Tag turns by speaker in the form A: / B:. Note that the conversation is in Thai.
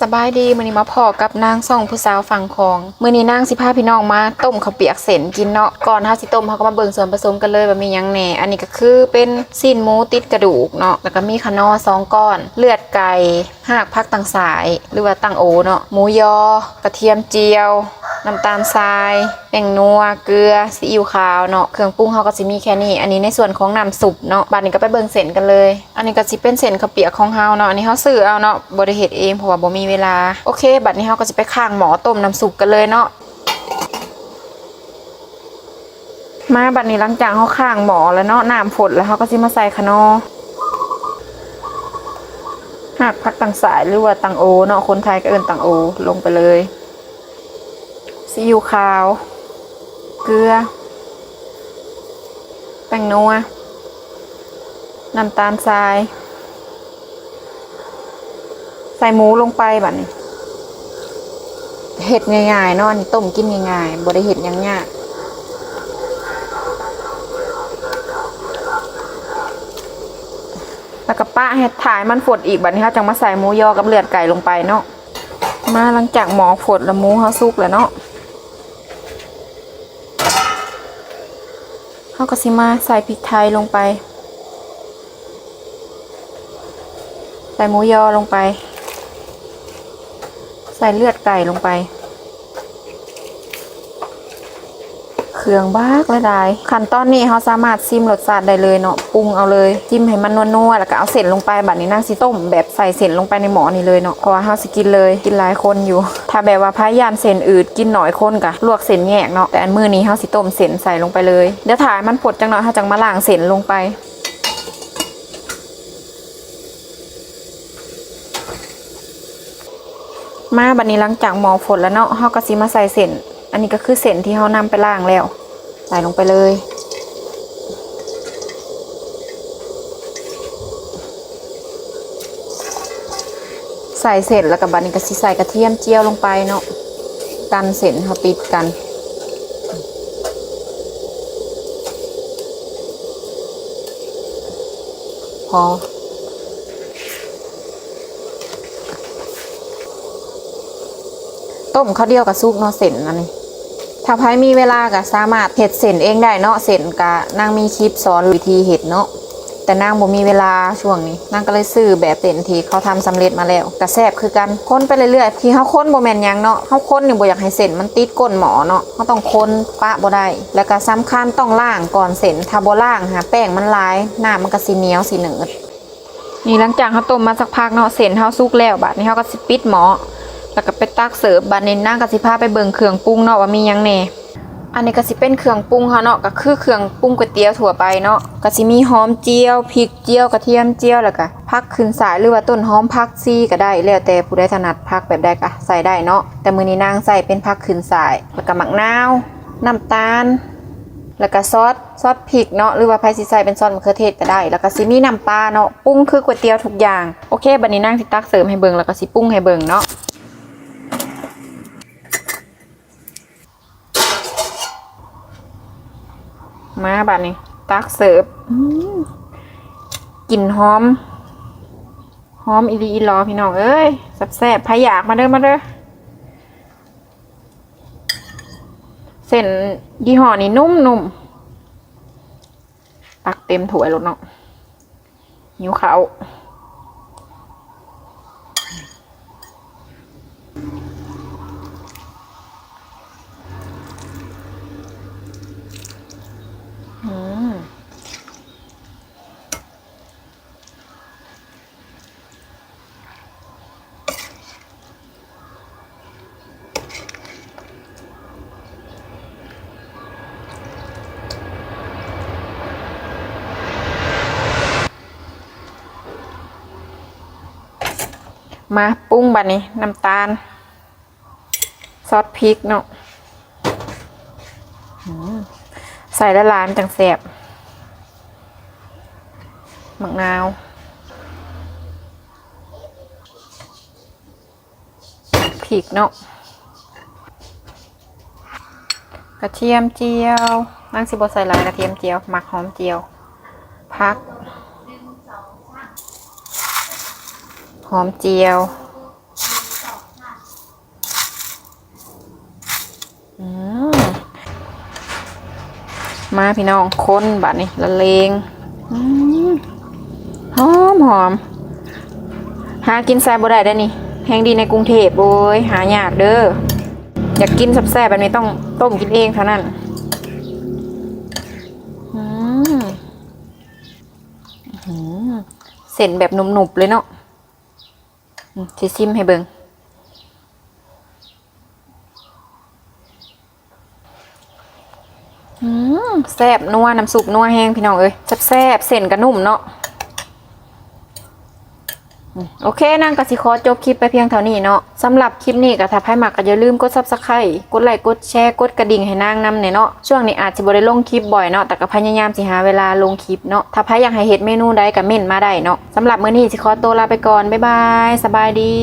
A: สบายดีมื้อนี้มาพอกับนางซ่องผู้สาวฝั่งของมื้อนี้นางสิพาพี่น้องมาต้มข้าวเปียกเส้นกินเนาะก่อนเฮาสิต้มเฮาก็มาเบิ่งส่วนผสมกันเลยว่ามีหยังแหน่อันนี้ก็คือเป็นสิ้นหมูติดกระดูกเนาะแล้วก็มีขนอสองก้อน เลือดไก่หากพักต่างสาย หรือว่าตั้งโอเนาะหมูยอกระเทียมเจียว น้ำตาลทรายแป้งนัว เกลือ ซีอิ๊วขาวเนาะ เครื่องปรุงเขาก็สิมีแค่นี้ อันนี้ในส่วนของน้ำซุปเนาะบัดนี้ก็ไปเบิ่งเส้นกันเลย อันนี้ก็สิเป็นเส้นข้าวเปียกของเฮาเนาะ อันนี้เฮาซื้อเอาเนาะบ่ได้เฮ็ดเองเพราะว่าบ่มีเวลา โอเค บัดนี้เฮาก็สิไปข้างหมอต้มน้ำซุปกันเลยเนาะมาบัดนี้หลังจากเฮาข้างหมอแล้วเนาะน้ำฝดแล้วเฮาก็สิมาใส่ขนอหากพักต่างสายหรือว่าตังโอเนาะคนไทยก็เอินตังโอลงไปเลย ซีอิ๊วขาว เกลือ แป้งนัว น้ำตาลทราย ใส่หมูลงไปแบบนี้เห็ดง่ายๆเนาะอันนี้ต้มกินง่ายๆบ่ได้เห็ดยังยากแล้วก็ปะให้ถ่ายมันฝดอีกแบบนี้ค่ะจังมาใส่หมูยอกับเลือดไก่ลงไปเนาะมาหลังจากหมอฝดแล้วหมูเขาสุกแล้วเนาะ เขาก็สิมาใส่พริกไทยลงไป ใส่หมูยอลงไป ใส่เลือดไก่ลงไป เครื่องบ้ากละลายขั้นตอนนี้เขาสามารถซิมรสชาติได้เลยเนาะปรุงเอาเลยจิ้มให้มันนัวๆแล้วก็เอาเส้นลงไปบัดนี้นางสิต้ม แบบใส่เส้นลงไปในหม้อนี่เลยเนาะเพราะว่าเขาสิกินเลยกินหลายคนอยู่ ถ้าแบบว่าพายานเส้นอืดกินหน่อยคนกะลวกเส้นแยกเนาะแต่อันมือนี้เขาสิต้มเส้นใส่ลงไปเลยเดี๋ยวถ่ายมันผดจังเนาะเขาจังมาล้างเส้นลงไปมาบัดนี้หลังจากหมอฝนแล้วเนาะเฮาก็สิมาใส่เส้น อันนี้ก็คือเส้นที่เฮานำไปล้างแล้ว ใส่ลงไปเลยใส่เสร็จแล้วก็บัดนี้ก็สิใส่กระเทียมเจียวลงไปเนาะกันเส้นเฮาปิดกัน พอ ต้มข้าวเดียวกับซุปเนาะเส้นอันนี้ ถ้าใครมีเวลาก็สามารถเห็ดเส้นเองได้เนาะเส้นกะนางมีคลิปสอนวิธีเห็ดเนาะแต่นางบ่มีเวลาช่วงนี้นางก็เลยซื้อแบบเส้นทีเขาทำสำเร็จมาแล้วกระแซบคือกันค้นไปเรื่อยๆที่เขาค้นบ่แมนยังเนาะเขาค้นนี่บ่อยากให้เส้นมันติดก้นหมอเนาะเขาต้องค้นปะบ่ได้แล้วก็สำคัญต้องล้างก่อนเส้นถ้าบ่ล้างหาแป้งมันลายหน้ำมันก็สิเหนียวสิหนืดนี่หลังจากเขาต้มมาสักพักเนาะเส้นเขาสุกแล้วบัดนี้เขาก็สิปิดหมอ แล้วก็ไปตักเสิร์ฟบัดนี้นั่งกสิพาไปเบิ่งเครื่องปรุงเนาะว่ามีหยังแหน่อันนี้ก็สิเป็นเครื่องปรุงเขาเนาะก็คือเครื่องปรุงก๋วยเตี๋ยวทั่วไปเนาะก็สิมีหอมเจียวพริกเจียวกระเทียมเจียวแล้วก็ผักขึ้นสายหรือว่าต้นหอมผักซีก็ได้แล้วแต่ผู้ใดถนัดผักแบบใดก็ใส่ได้เนาะแต่มื้อนี้นางใส่เป็นผักขึ้นสายแล้วก็หมะนาว น้ำตาล แล้วก็ซอสซอสพริกเนาะหรือว่าไผสิใส่เป็นซอสมะเขือเทศก็ได้ แล้วก็สิมีน้ำปลาเนาะปรุงคือก๋วยเตี๋ยวทุกอย่างโอเคบัดนี้นางสิตักเสริมให้เบิ่งแล้วก็สิปรุงให้เบิ่งเนาะ มาบัดนี้ ตักเสิร์ฟกลิ่นหอม หอมอีลีอีรอพี่น้องเอ้ยแซ่บๆพายากมาเด้อมาเด้อเส้นยี่ห้อนี้นุ่มๆตักเต็มถ้วยรถเนาะหิวเขา มาปรุงบัดนี้น้ำตาล ซอสพริกเนาะใส่ละลายมันจังแสบมะนาวพริกเนาะกระเทียมเจียวนั่งสิบใส่ลายกระเทียมเจียวหมักหอมเจียว พัก หอมเจียว มาพี่น้องคนบัดนี้ละเลงหอมหอม หากินแซ่บได้ได้นี่ แห้งดีในกรุงเทพโอยหายากเด้อ อยากกินแซ่บแบบนี้ต้องต้มกินเองเท่านั้นเส้นแบบหนุบๆเลยเนาะ สิซิมให้เบิงอืมแซ่บนัวน้ำซุปนัวแห้งพี่น้องเอ้ยแซ่บเส้นกระนุ่มเนาะ โอเคนางกสิคอจบคลิปไปเพียงเท่านี้เนาะสำหรับคลิปนี้ก็ถ้าใครมักก็อย่าลืมกดซับสไครต์กดไลค์กดแชร์กดกระดิ่งให้นางนำเนี่ยเนาะช่วงนี้อาจจะบ่ได้ลงคลิปบ่อยเนาะแต่ก็พยายามสิหาเวลาลงคลิปเนาะถ้าใครอยากให้เห็ดเมนูใดก็เม่นมาได้เนาะสำหรับมื้อนี้สิขอตัวลาไปก่อนบ๊ายบายสบายดี